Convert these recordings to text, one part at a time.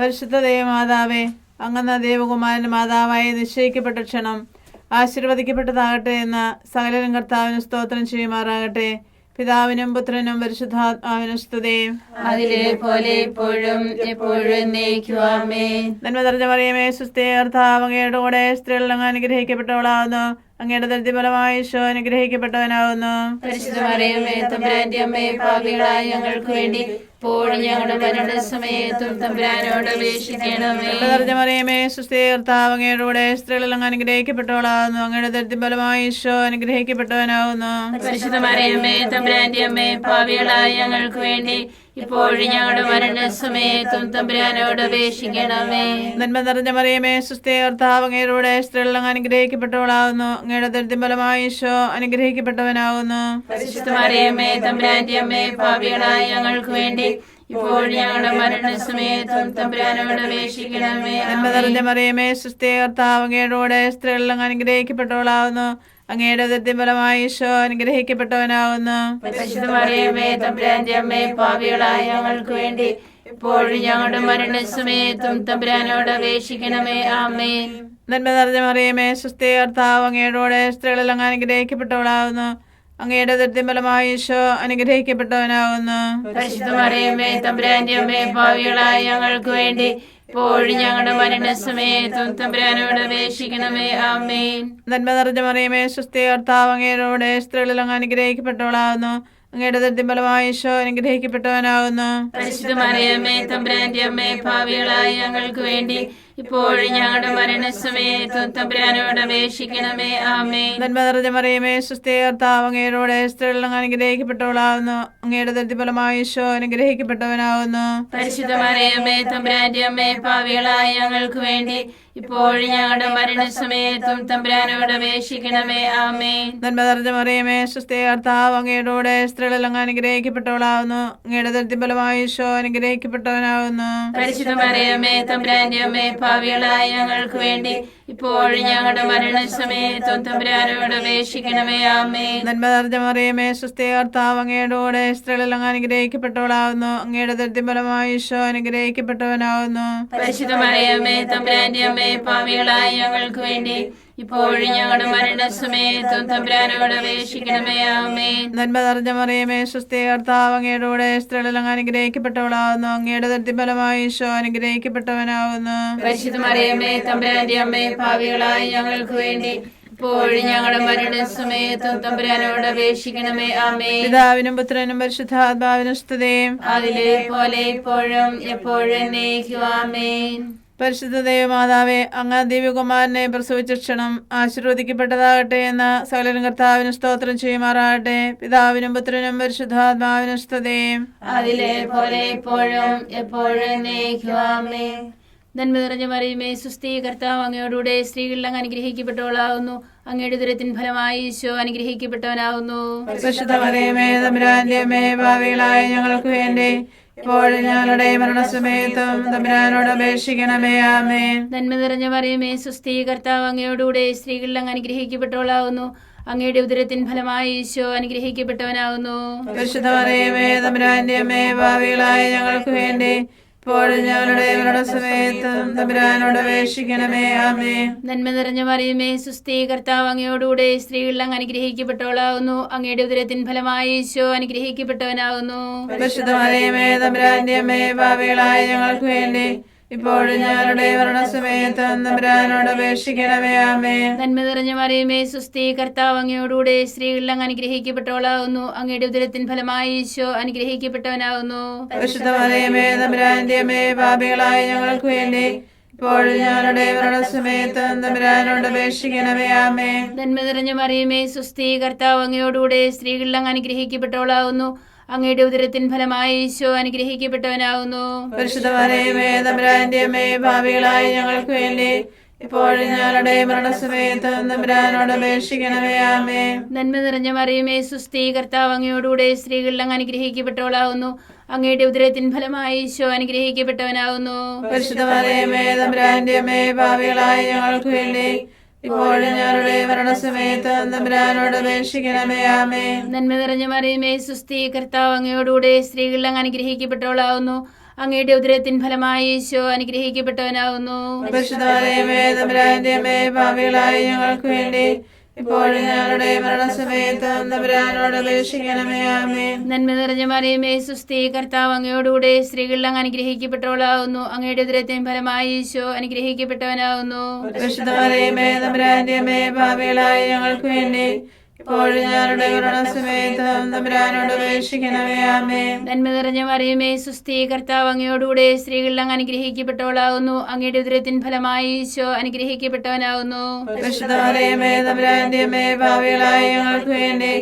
പരിശുദ്ധ ദേവമാതാവേ അങ്ങന്ന ദേവകുമാരൻ മാതാവായി നിശ്ചയിക്കപ്പെട്ട ക്ഷണം ആശീർവദിക്കപ്പെട്ടതാകട്ടെ എന്ന സകലരും കർത്താവിന് സ്തോത്രം ചെയ്യുമാറാകട്ടെ. പിതാവിനും പുത്രനും പരിശുദ്ധാത്മാവിനും സ്തുതയും അതിലെ പോലെ ഇപ്പോഴും എപ്പോഴും നന്മ നിറഞ്ഞ പറയുമേ സുസ്ഥേ കർത്താവ് അങ്ങയുടെ കൂടെ അനുഗ്രഹിക്കപ്പെട്ടവളാവുന്നു. അങ്ങയുടെ ദരിദ്ര ഫലമായ ഈശോ അമ്മേ പാപികളായ ഞങ്ങൾക്ക് വേണ്ടി അങ്ങയുടെ കൂടെ സ്ത്രീകൾ അങ്ങ് അനുഗ്രഹിക്കപ്പെട്ടവളാകുന്നു അങ്ങയുടെ ദൃതി ഫലമായി ഈശോ അനുഗ്രഹിക്കപ്പെട്ടവനാവുന്നു. പരിശുദ്ധ മറിയമേ തമ്പുരാന്റെ അമ്മേ പാപികളായ ഞങ്ങൾക്ക് വേണ്ടി ഇപ്പോഴും ഞങ്ങളുടെ മരണസമയത്തും തമ്പുരാനോട് അപേക്ഷിക്കണമേ. നന്മ നിറഞ്ഞ മറിയമേ സുസ്ഥേ കർത്താവ് അങ്ങയുടെ സ്ത്രീകളും അനുഗ്രഹിക്കപ്പെട്ടവളാവുന്നു. അങ്ങയുടെ ദരിദ്ര ഫലമായി ഈശോ അനുഗ്രഹിക്കപ്പെട്ടവനാവുന്നു. മറിയമേ തമ്പുരാന്റെ അമ്മേ പാപികളായ ഞങ്ങൾക്ക് വേണ്ടി ഇപ്പോഴും ഞങ്ങളുടെ മരണസമയത്തും തമ്പുരാനോട് അപേക്ഷിക്കണമേ. നന്മ നിറഞ്ഞ മറിയമേ സുസ്ഥേ കർത്താവ് അങ്ങയുടെ സ്ത്രീകളും അനുഗ്രഹിക്കപ്പെട്ടവളാവുന്നു. അങ്ങയുടെ ദരിദ്ര ഫലമായി ഈശോ അനുഗ്രഹിക്കപ്പെട്ടവനാവുന്നു പാപികളായ ഞങ്ങൾക്ക് വേണ്ടി ഇപ്പോഴും ഞങ്ങളുടെ മരണസമയത്തും തമ്പുരാനോട് അപേക്ഷിക്കണമേ. ആമേൻ. നന്മ നിറഞ്ഞ മറിയമേ സുസ്ഥേ കർത്താവ് അങ്ങയുടെ സ്ത്രീകളിൽ അങ്ങ് അനുഗ്രഹിക്കപ്പെട്ടവളാവുന്നു അങ്ങയുടെ ദൃത്യഫലമായി ഈശോ അനുഗ്രഹിക്കപ്പെട്ടവനാവുന്നു പരിശുദ്ധ മറിയമേ തമ്പുരാന്റെ അമ്മേ പാപികളായ ഞങ്ങൾക്ക് വേണ്ടി ഇപ്പോഴും ഞങ്ങളുടെ മരണസമയത്തും തമ്പുരാനോട് അപേക്ഷിക്കണമേ. ആമേൻ. നന്മ നിറഞ്ഞ മറിയമേ സുസ്ഥേ കർത്താവ് അങ്ങയുടെ കൂടെ സ്ത്രീകളിൽ അങ്ങ് അനുഗ്രഹിക്കപ്പെട്ടവളാകുന്നു. അങ്ങയുടെ ഈശോ അനുഗ്രഹിക്കപ്പെട്ടവനാകുന്നു. പരിശുദ്ധ തമ്പുരാന്റെ അമ്മേ പാപികളായ ഞങ്ങൾക്ക് വേണ്ടി ഇപ്പോഴും ഞങ്ങളുടെ മരണസമയത്തും തമ്പുരാനോട് അപേക്ഷിക്കണമേ. ആമേ നന്മ മറിയമേ അനുഗ്രഹിക്കപ്പെട്ടവളാവുന്നു. അങ്ങയുടെ ദൃത്യഫലമായി ഈശോ അനുഗ്രഹിക്കപ്പെട്ടവനാവുന്നു. പരിശുദ്ധ മറിയമേ തമ്പുരാന്റെ അമ്മേ പാവികളായ ഞങ്ങൾക്ക് വേണ്ടി ഇപ്പോഴും ഞങ്ങളുടെ മരണസമയത്തും തമ്പുരാനോട് അപേക്ഷിക്കണമേ. ആമേ നന്മ നിറഞ്ഞ മറിയമേ സുസ്ഥേ കർത്താവ് അങ്ങയുടെ സ്ത്രീകളിൽ അങ്ങ് അനുഗ്രഹിക്കപ്പെട്ടവളാവുന്നു. അങ്ങയുടെ ദൃത്യഫലമായി ഈശോ അനുഗ്രഹിക്കപ്പെട്ടവനാവുന്നു. പരിശുദ്ധ മറിയമേ തമ്പുരാന്റെ അമ്മേ പാവികളായ ഞങ്ങൾക്ക് വേണ്ടി ഇപ്പോഴും ഞങ്ങളുടെ മരണസമയത്ത് തമ്പുരാനോട് അപേക്ഷിക്കണമേ നന്മ കർത്താവ് അങ്ങയുടെ സ്ത്രീകളിൽ അങ്ങ് അനുഗ്രഹിക്കപ്പെട്ടവളാവുന്നു. അങ്ങയുടെ ദൃത്യഫലമായി ഈശോ അനുഗ്രഹിക്കപ്പെട്ടവനാവുന്നു. തമ്പുരാന്റെ അമ്മേ പാവികളായ ഞങ്ങൾക്ക് വേണ്ടി ഇപ്പോഴും ഞങ്ങളുടെ മരണസമയത്തും തമ്പുരാനോട് അപേക്ഷിക്കണമേ ആമേൻ. നന്മ നിറഞ്ഞ മറിയമേ സ്വസ്തി കർത്താവ് അങ്ങയുടെ അങ്ങ് അനുഗ്രഹിക്കപ്പെട്ടവളാവുന്നു. അങ്ങയുടെ ദൃത്യഫലമായി ഈശോ അനുഗ്രഹിക്കപ്പെട്ടവനാവുന്നു. പരിശുദ്ധ തമ്പുരാന്റെ അമ്മയെ ഭാവികളായി ഞങ്ങൾക്ക് വേണ്ടി ഇപ്പോഴും ഞങ്ങളുടെ മരണസമയത്തും തമ്പുരാനോട് അപേക്ഷിക്കണമേ ആമേ പിതാവിനും പുത്രനും പരിശുദ്ധാത്മാവിനും സ്തുതയും. അതിലെ പോലെ ഇപ്പോഴും എപ്പോഴും ആമേൻ. പരിശുദ്ധ ദേവമാതാവെ അങ്ങ് ദിവ്യകുമാരനെ പ്രസവിച്ച ക്ഷണം ആശീർവദിക്കപ്പെട്ടതാകട്ടെ എന്ന സകലരും കർത്താവിന് സ്തോത്രം ചെയ്യുമാറാകട്ടെ. പിതാവിനും പുത്രനും പരിശുദ്ധാത്മാവിനും സ്തുതയും അതിലെ പോലെ ഇപ്പോഴും എപ്പോഴും നന്മ നിറഞ്ഞ മറിയുമേ സുസ്ഥി കർത്താവ് അങ്ങയോടുകൂടെ സ്ത്രീകളിൽ അങ്ങ് അനുഗ്രഹിക്കപ്പെട്ടവളാവുന്നു. അങ്ങയുടെ ദുരത്തിൻ ഫലമായി ഈശോ ഞങ്ങൾക്ക് വേണ്ടി ഇപ്പോഴും ഞങ്ങളുടെ മരണസമയത്തും തമ്പുരാനോട് അപേക്ഷിക്കണമേ ആമേ നന്മ നിറഞ്ഞ മറിയമേ സുസ്ഥി കർത്താവ് അങ്ങയോടുകൂടെ സ്ത്രീകളിൽ അങ്ങ് അനുഗ്രഹിക്കപ്പെട്ടവളാകുന്നു അങ്ങയുടെ ഉദരത്തിൻ ഫലമായി ഈശോ അനുഗ്രഹിക്കപ്പെട്ടവനാകുന്നു പരിശുദ്ധ മറിയമേ തമ്പുരാന്റെ അമ്മേ ഭാവികളായ ഞങ്ങൾക്ക് വേണ്ടി ഇപ്പോഴും ഞങ്ങളുടെ മരണസമയത്തും തമ്പുരാനോട് അപേക്ഷിക്കണമേ. ആമേ നന്മ നിറഞ്ഞ മറിയമേ സുസ്ഥീ കർത്താവ് അങ്ങയോടുകൂടെ സ്ത്രീകളിൽ അങ്ങ് അനുഗ്രഹിക്കപ്പെട്ടവളാകുന്നു. അങ്ങയുടെ ഉദരത്തിൻ ഫലമായി ഈശോ അനുഗ്രഹിക്കപ്പെട്ടവനാകുന്നു. പരിശുദ്ധ മറിയമേ തമ്പുരാന്റെ അമ്മേ ഭാവികളായ ഞങ്ങൾക്ക് വേണ്ടി ഇപ്പോഴും ഞങ്ങളുടെ മരണസമയത്തും തമ്പുരാനോട് അപേക്ഷിക്കണമേ ആമേ നന്മ നിറഞ്ഞ മറിയമേ സുസ്ഥി കർത്താവ് അങ്ങയോടുകൂടെ സ്ത്രീകളിൽ അങ്ങ് അനുഗ്രഹിക്കപ്പെട്ടോളാവുന്നു അങ്ങയുടെ ഉദരത്തിൻ ഫലമായി ഈശോ അനുഗ്രഹിക്കപ്പെട്ടവനാവുന്നു. പരിശുദ്ധ മറിയമേ തമ്പുരാന്റെ അമ്മേ പാപികളായ ഞങ്ങൾക്ക് വേണ്ടി ഇപ്പോഴും ഞങ്ങളുടെ മരണസമയത്തും തമ്പുരാനോട് അപേക്ഷിക്കണമേ ആമേ നന്മ നിറഞ്ഞ മറിയമേ സുസ്ഥി കർത്താവ് അങ്ങയോടുകൂടെ സ്ത്രീകളിൽ അങ്ങ് അനുഗ്രഹിക്കപ്പെട്ടവളാവുന്നു. അങ്ങയുടെ ഉദരത്തിൻ ഫലമായി ഈശോ അനുഗ്രഹിക്കപ്പെട്ടവനാകുന്നു. പരിശുദ്ധ മറിയമേ തമ്പുരാന്റെ അമ്മേ പാപികളായ ഞങ്ങൾക്ക് വേണ്ടി ഇപ്പോൾ ഞങ്ങളുടെ മരണസമയത്തും തമ്പുരാനോട് അപേക്ഷിക്കണമേ ആമേ നന്മ നിറഞ്ഞ മറിയുമേ സുസ്ഥി കർത്താവ് അങ്ങയോടുകൂടെ സ്ത്രീകളിൽ അങ്ങ് അനുഗ്രഹിക്കപ്പെട്ടവളാകുന്നു. അങ്ങയുടെ ഉദരത്തിൻ ഫലമായി ഈശോ അനുഗ്രഹിക്കപ്പെട്ടവനാകുന്നു. പരിശുദ്ധ മറിയമേ തമ്പുരാന്റെ അമ്മേ ഭാവികളായി ഞങ്ങൾക്ക് വേണ്ടി ഇപ്പോഴും ഞങ്ങളുടെ മരണസമയത്ത് തമ്പുരാനോട് അപേക്ഷിക്കണമേ ആമേ നന്മ നിറഞ്ഞ മറിയമേ സുസ്ഥി കർത്താവ് അങ്ങയോടുകൂടെ സ്ത്രീകളിൽ അങ്ങ് അനുഗ്രഹിക്കപ്പെട്ടവളാവുന്നു. അങ്ങയുടെ ഉദരത്തിൻ ഫലമായി ഈശോ അനുഗ്രഹിക്കപ്പെട്ടവനാവുന്നു. തമ്പുരാന്റെ അമ്മേ ഭാവികളായി ഞങ്ങൾക്ക് വേണ്ടി ഇപ്പോഴും ഞങ്ങളുടെ മരണസമയത്ത് തമ്പുരാനോട് അപേക്ഷിക്കണമേ ആമേ നന്മ നിറഞ്ഞ മറിയമേ സുസ്ഥി കർത്താവ് അങ്ങയോടുകൂടെ സ്ത്രീകളിൽ അങ്ങ് അനുഗ്രഹിക്കപ്പെട്ടവളാകുന്നു അങ്ങയുടെ ദുരത്തെയും ഫലമായി ഈശോ അനുഗ്രഹിക്കപ്പെട്ടവനാകുന്നു പരിശുദ്ധമറിയമേ തമ്പുരാന്റെ അമ്മേ ഭാവികളായി ഞങ്ങൾക്ക് വേണ്ടി ഇപ്പോഴും ഞങ്ങളുടെ മരണസമയത്ത് തമ്പുരാനോട് അപേക്ഷിക്കണമേ ആമേ നന്മ നിറഞ്ഞ മറിയമേ സുസ്ഥി കർത്താവ് അങ്ങയോടുകൂടെ സ്ത്രീകളിൽ അങ്ങ് അനുഗ്രഹിക്കപ്പെട്ടവളാകുന്നു. അങ്ങയുടെ ഉദരത്തിൻ ഫലമായി ഈശോ അനുഗ്രഹിക്കപ്പെട്ടവനാകുന്നു. തമ്പുരാന്റെ അമ്മേ ഭാവികളായി ഞങ്ങൾക്ക് വേണ്ടി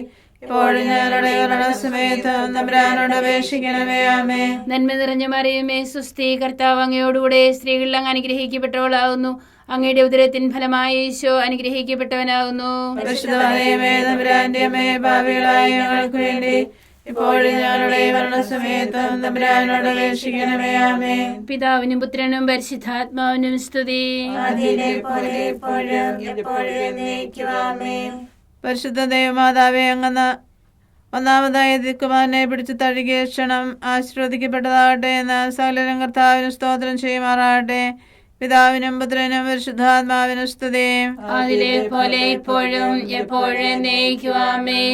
ഇപ്പോഴും ഞങ്ങളുടെ മരണസമയത്ത് തമ്പുരാനോട് അപേക്ഷിക്കണമേ ആമേ നന്മ നിറഞ്ഞ മറിയമേ സുസ്ഥി കർത്താവ് അങ്ങയോടുകൂടെ സ്ത്രീകളിൽ അങ്ങ് അനുഗ്രഹിക്കപ്പെട്ടവളാകുന്നു. അങ്ങയുടെ ഉദരത്തിൻ ഫലമായ ഈശോ അനുഗ്രഹിക്കപ്പെട്ടവനാകുന്നു. വേണ്ടി ഇപ്പോഴും ഞങ്ങളുടെ മരണസമയത്ത് തമ്പുരാനോട് അപേക്ഷിക്കണമേ ആമേ പിതാവിനും പുത്രനും പരിശുദ്ധാത്മാവിനും സ്തുതി. പരിശുദ്ധ ദൈവമാതാവേ അങ്ങനെ ഒന്നാമതായി ദിക്കുമാരനെ പിടിച്ചു തഴുകിയ ക്ഷണം ആശീർവദിക്കപ്പെട്ടതാകട്ടെ എന്ന് സകലരും കർത്താവിന് സ്തോത്രം ചെയ്യുമാറാകട്ടെ. പിതാവിനും പുത്രനും പരിശുദ്ധാത്മാവിനും സ്തുതി. അതിലെ പോലെ ഇപ്പോഴും എപ്പോഴും നയിക്കുവാമേ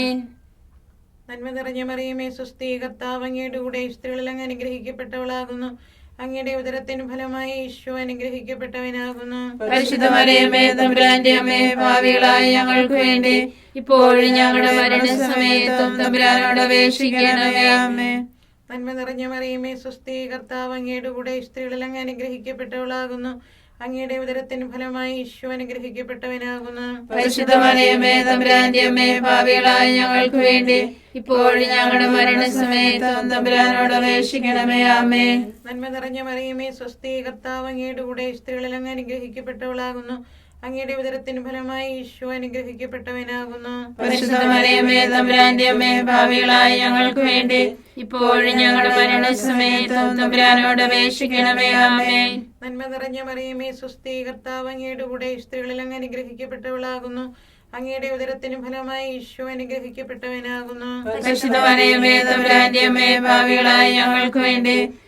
നന്മ നിറഞ്ഞ മറിയമേ സുസ്ഥി കർത്താവ് അങ്ങയുടെ കൂടെ സ്ത്രീകളിൽ അങ്ങ് അനുഗ്രഹിക്കപ്പെട്ടവളാകുന്നു. അങ്ങയുടെ ഉദരത്തിന് ഫലമായി ഈശോ അനുഗ്രഹിക്കപ്പെട്ടവനാകുന്നു. പരിശുദ്ധ മറിയമേ തമ്പുരാന്റെ അമ്മേ ഭാവികളായി ഞങ്ങൾക്ക് വേണ്ടി ഇപ്പോഴും ഞങ്ങളുടെ മരണസമയത്തും തമ്പുരാനോട് അപേക്ഷിക്കണമേ. ആമേ നന്മ നിറഞ്ഞ മറിയമേ സ്വസ്തി കർത്താവ് അങ്ങയുടെ കൂടെ സ്ത്രീകളിൽ അങ്ങ് അനുഗ്രഹിക്കപ്പെട്ടവളാകുന്നു. അങ്ങയുടെ ഉദരത്തിന് ഫലമായി ഈശോ അനുഗ്രഹിക്കപ്പെട്ടവനാകുന്നു. പരിശുദ്ധ മറിയമേ തമ്പുരാന്റെ അമ്മേ ഭാവികളായി ഞങ്ങൾക്ക് വേണ്ടി ഇപ്പോഴും ഞങ്ങളുടെ മരണസമയത്ത് തമ്പുരാനോട് അപേക്ഷിക്കണമേ അമ്മേ നന്മ നിറഞ്ഞ മറിയമേ സ്വസ്തി കർത്താവ് അങ്ങയുടെ കൂടെ സ്ത്രീകളിൽ അങ്ങ് അനുഗ്രഹിക്കപ്പെട്ടവളാകുന്നു. അങ്ങയുടെ ഉദരത്തിന് ഫലമായി ഈശോ അനുഗ്രഹിക്കപ്പെട്ടവനാകുന്നു. തമ്പുരാന്റെ അമ്മേ ഭാവികളായ ഞങ്ങൾക്ക് വേണ്ടി ഇപ്പോഴും ഞങ്ങളുടെ മരണസമയത്തും തമ്പുരാനോട് അപേക്ഷിക്കണമേ ആമേ നന്മ നിറഞ്ഞ മറിയമേ സുസ്ഥി കർത്താവ് അങ്ങയുടെ കൂടെ സ്ത്രീകളിൽ അങ്ങ് അനുഗ്രഹിക്കപ്പെട്ടവളാകുന്നു. അങ്ങയുടെ ഉദരത്തിന് ഫലമായി ഈശോ അനുഗ്രഹിക്കപ്പെട്ടവനാകുന്നു. തമ്പുരാന്റെ അമ്മേ ഭാവികളായ ഞങ്ങൾക്ക് വേണ്ടി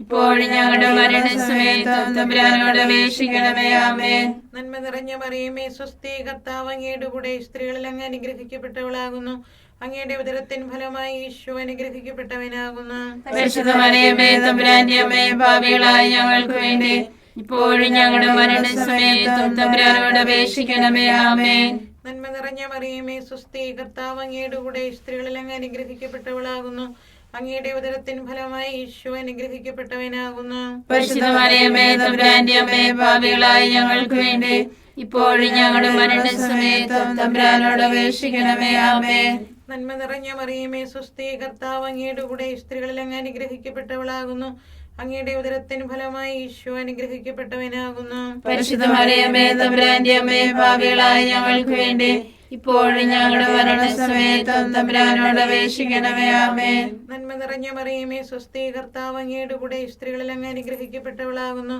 ഇപ്പോഴും ഞങ്ങളുടെ മരണസമയത്ത് തമ്പുരാനോട് അപേക്ഷിക്കണമേ ആമേ നന്മ നിറഞ്ഞ മറിയമേ സ്വസ്തി കർത്താവ് അങ്ങയുടെ കൂടെ സ്ത്രീകളിൽ അങ്ങ് അനുഗ്രഹിക്കപ്പെട്ടവളാകുന്നു. അങ്ങയുടെ ഉദരത്തിൻ ഫലമായി ഈശോ അനുഗ്രഹിക്കപ്പെട്ടവനാകുന്നു. പരിശുദ്ധ മറിയമേ തമ്പുരാന്റെ അമ്മേ ഭാവികളായി ഞങ്ങൾക്ക് വേണ്ടി ഇപ്പോഴും ഞങ്ങളുടെ മരണസമയത്തും തമ്പുരാനോട് അപേക്ഷിക്കണമേ ആമേ നന്മ നിറഞ്ഞ മറിയമേ സ്വസ്തി കർത്താവ് അങ്ങയുടെ കൂടെ സ്ത്രീകളിൽ അങ്ങ് അനുഗ്രഹിക്കപ്പെട്ടവളാകുന്നു. അങ്ങയുടെ ഉദരത്തിൻ ഫലമായി ഈശോ അനുഗ്രഹിക്കപ്പെട്ടവനാകുന്നു. ഭാവികളായി ഞങ്ങൾക്ക് വേണ്ടി ഇപ്പോഴും ഞങ്ങളുടെ തമ്പുരാനോട് അപേക്ഷിക്കണമേ ആമേ നന്മ നിറഞ്ഞ മറിയമേ സുസ്ഥി കർത്താവ് അങ്ങയുടെ കൂടെ സ്ത്രീകളിൽ അങ്ങ് അനുഗ്രഹിക്കപ്പെട്ടവളാകുന്നു. അങ്ങയുടെ ഉദരത്തിന് ഫലമായി ഈശോ അനുഗ്രഹിക്കപ്പെട്ടവനാകുന്നു. പരിശുദ്ധ മറിയമേ തമ്പുരാന്റെ അമ്മേ ഭാവികളായി ഞങ്ങൾക്ക് വേണ്ടി ഇപ്പോഴും ഞങ്ങളുടെ മരണസമയത്തും തമ്പുരാനോട് അപേക്ഷിക്കണമേ ആമേ നന്മ നിറഞ്ഞ മറിയമേ സ്വസ്തി കർത്താവ് അങ്ങയുടെ കൂടെ സ്ത്രീകളിൽ അങ്ങ് അനുഗ്രഹിക്കപ്പെട്ടവളാകുന്നു.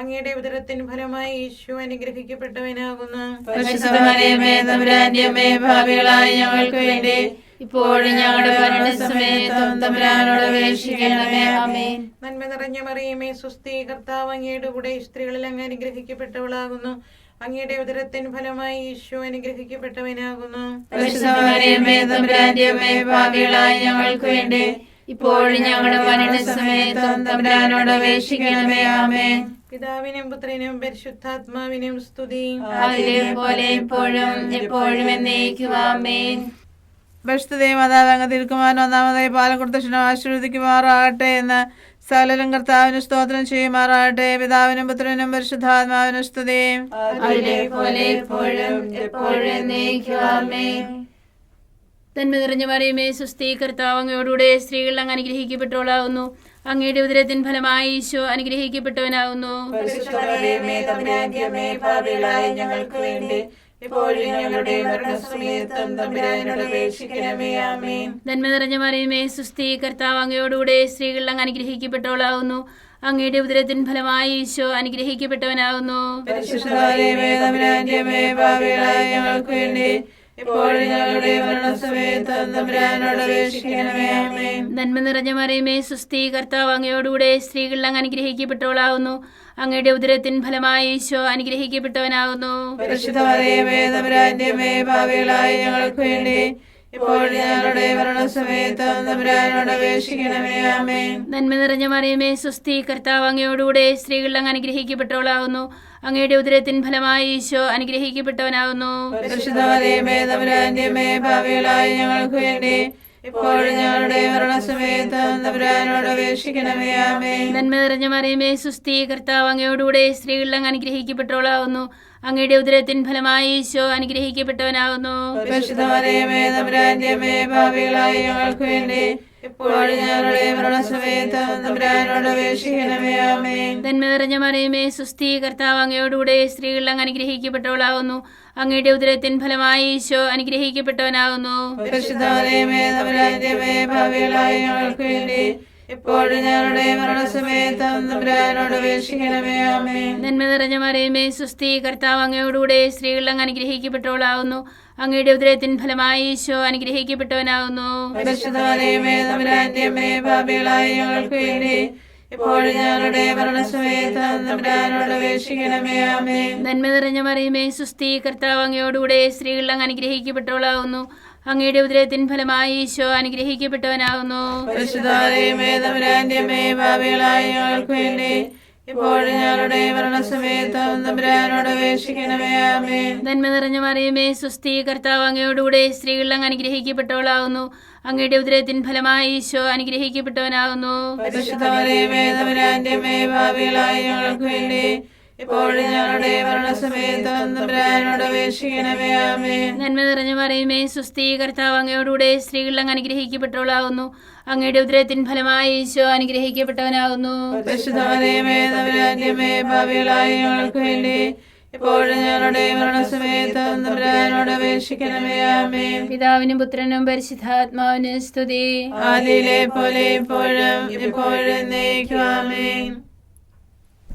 അങ്ങയുടെ ഉദരത്തിന് ഫലമായി ഈശോ അനുഗ്രഹിക്കപ്പെട്ടവനാകുന്നു. ഭാവികളായി ഞങ്ങൾക്ക് വേണ്ടി ഇപ്പോഴും ഞങ്ങളുടെ മരണസമയത്തും തമ്പുരാനോട് അപേക്ഷിക്കണമേ ആമേ നന്മ നിറഞ്ഞ മറിയമേ സ്വസ്തി കർത്താവ് അങ്ങയുടെ കൂടെ സ്ത്രീകളിൽ അങ്ങ് അനുഗ്രഹിക്കപ്പെട്ടവളാകുന്നു. അങ്ങയുടെ ഉദരത്തിൻ ഫലമായി ഈശോ അനുഗ്രഹിക്കപ്പെട്ടവനാകുന്നു. ഞങ്ങൾക്ക് വേണ്ടി ഇപ്പോഴും ഞങ്ങളുടെ മരണസമയത്തും തമ്പുരാനോട് അപേക്ഷിക്കണമേ ആമേ പിതാവിനും പുത്രനും പരിശുദ്ധാത്മാവിനും സ്തുതി. പോലെ ഇപ്പോഴും എപ്പോഴും എന്നേക്കും ആമേൻ. പരിശുദ്ധ മാതാവ് അങ്ങ് തിരുക്കുമാരൻ ഒന്നാമതായി പാലം കൊടുത്ത ക്ഷണം ആശീർവദിക്കുമാറാകട്ടെ എന്ന് സകലരും കർത്താവിന് സ്തോത്രം ചെയ്യുമാറാകട്ടെ. പിതാവിനും പുത്രനും പരിശുദ്ധാത്മാവിനും സ്തുതി. തന്മ നിറഞ്ഞ മറിയമേ സുസ്ഥി കർത്താവ് അങ്ങയോടുകൂടെ സ്ത്രീകൾ അങ്ങ് അനുഗ്രഹിക്കപ്പെട്ടവളാകുന്നു അങ്ങയുടെ ഉദരത്തിൻ ഫലമായി ഈശോ അനുഗ്രഹിക്കപ്പെട്ടവനാകുന്നു ഞങ്ങൾക്ക് വേണ്ടി ഇപ്പോഴും ഞങ്ങളുടെ മരണസമയത്തും തമ്പുരാനോട് അപേക്ഷിക്കണമേ ആമേൻ. നന്മ നിറഞ്ഞ മറിയമേ സുസ്ഥി കർത്താവ് അങ്ങയോടുകൂടെ സ്ത്രീകൾ അങ്ങ് അനുഗ്രഹിക്കപ്പെട്ടവളാകുന്നു. അങ്ങയുടെ ഉദരത്തിൻ ഫലമായി ഈശോ അനുഗ്രഹിക്കപ്പെട്ടവനാകുന്നു. ഞങ്ങൾക്ക് വേണ്ടി ഇപ്പോഴും ഞങ്ങളുടെ മരണസമയത്ത് തമ്പുരാനോട് അപേക്ഷിക്കണമേ ആമേൻ. നന്മ നിറഞ്ഞ മറിയമേ സുസ്ഥി കർത്താവ് അങ്ങയോടുകൂടെ സ്ത്രീകൾ അങ്ങ് അനുഗ്രഹിക്കപ്പെട്ടവളാകുന്നു അങ്ങയുടെ ഉദരത്തിൻ ഫലമായി ഈശോ അനുഗ്രഹിക്കപ്പെട്ടവനാകുന്നു പാപികളായ ഞങ്ങൾക്ക് വേണ്ടി ഞങ്ങളുടെ മരണസമയത്ത് തമ്പുരാനോട് അപേക്ഷിക്കണമേ? ആമേൻ. നന്മ നിറഞ്ഞ മറിയമേ സുസ്ഥി കർത്താവ് അങ്ങയോടുകൂടെ സ്ത്രീകൾ അങ്ങ് അനുഗ്രഹിക്കപ്പെട്ടവളാകുന്നു അങ്ങയുടെ ഉദരത്തിൻ ഫലമായി ഈശോ അനുഗ്രഹിക്കപ്പെട്ടവനാകുന്നു ഞങ്ങൾക്ക് വേണ്ടി ഇപ്പോഴും ഞങ്ങളുടെ മരണസമയത്ത് തമ്പുരാനോട് അപേക്ഷിക്കണമേ? ആമേൻ. നന്മ നിറഞ്ഞ മറിയമേ സുസ്ഥി കർത്താവ് അങ്ങയോടുകൂടെ സ്ത്രീകൾ അങ്ങ് അനുഗ്രഹിക്കപ്പെട്ടവളാവുന്നു. അങ്ങയുടെ ഉദരത്തിൻ ഫലമായി ഈശോ അനുഗ്രഹിക്കപ്പെട്ടവനാകുന്നു. ഞങ്ങൾക്ക് വേണ്ടി ഇപ്പോഴും ഞങ്ങളുടെ മരണസമയത്ത് തമ്പുരാനോട് അപേക്ഷിക്കണമേ ആമേൻ. നന്മ നിറഞ്ഞ മറിയമേ സുസ്ഥി കർത്താവ് അങ്ങയോടുകൂടെ സ്ത്രീകൾ അങ്ങ് അനുഗ്രഹിക്കപ്പെട്ടവളാകുന്നു. അങ്ങയുടെ ഉദരത്തിൻ ഫലമായി ഈശോ അനുഗ്രഹിക്കപ്പെട്ടവനാകുന്നു. ഞങ്ങൾക്ക് വേണ്ടി ഇപ്പോഴും ഞങ്ങളുടെ മരണസമയത്ത് തമ്പുരാനോട് അപേക്ഷിക്കണമേ. ആമേൻ. നന്മ നിറഞ്ഞ മറിയമേ സുസ്ഥി കർത്താവ് അങ്ങയോടുകൂടെ സ്ത്രീകൾ അങ്ങ് അനുഗ്രഹിക്കപ്പെട്ടവളാവുന്നു. അങ്ങയുടെ ഉദരത്തിൻ ഫലമായി ഈശോ ഇപ്പോഴും ഞങ്ങളുടെ മരണസമയത്ത് തമ്പുരാനോട് അപേക്ഷിക്കണമേ. ആമേൻ. നന്മ നിറഞ്ഞ മറിയമേ സുസ്ഥി കർത്താവ് അങ്ങയോടുകൂടെ സ്ത്രീകൾ അങ്ങ് അനുഗ്രഹിക്കപ്പെട്ടവളാവുന്നു. അങ്ങയുടെ ഉദരത്തിൻ ഫലമായി ഈശോ അനുഗ്രഹിക്കപ്പെട്ടവനാകുന്നു. ഇപ്പോഴും ഞങ്ങളുടെ മരണസമയത്ത് തമ്പുരാനോട് അപേക്ഷിക്കണമേ നന്മ നിറഞ്ഞ മറിയമേ സുസ്ഥി കർത്താവ് അങ്ങയോടുകൂടെ സ്ത്രീകൾ അങ്ങ് അനുഗ്രഹിക്കപ്പെട്ടവളാകുന്നു. അങ്ങയുടെ ഉദരത്തിൻ ഫലമായി ഈശോ അനുഗ്രഹിക്കപ്പെട്ടവനാകുന്നു. പാപികളായ ഞങ്ങൾക്ക് വേണ്ടി ഞങ്ങളുടെ മരണസമയത്ത് അപേക്ഷിക്കണമേ നന്മ നിറഞ്ഞു പറയുമേ സുസ്ഥീ കർത്താവ് അങ്ങയോടുകൂടെ സ്ത്രീകൾ അങ്ങ് അനുഗ്രഹിക്കപ്പെട്ടവളാകുന്നു. അങ്ങയുടെ ഉദരത്തിൻ ഫലമായി ഈശോ അനുഗ്രഹിക്കപ്പെട്ടവനാകുന്നു. ഞങ്ങൾക്ക് വേണ്ടി ഞങ്ങളുടെ മരണസമയത്ത് തമ്പുരാനോട് അപേക്ഷിക്കണമേ ആമേൻ. പിതാവിനും പുത്രനും പരിശുദ്ധാത്മാവിനും സ്തുതി. ആദിയിലെ പോലെ ഇപ്പോഴും ഇപ്പോഴും എന്നേക്കും ആമേൻ.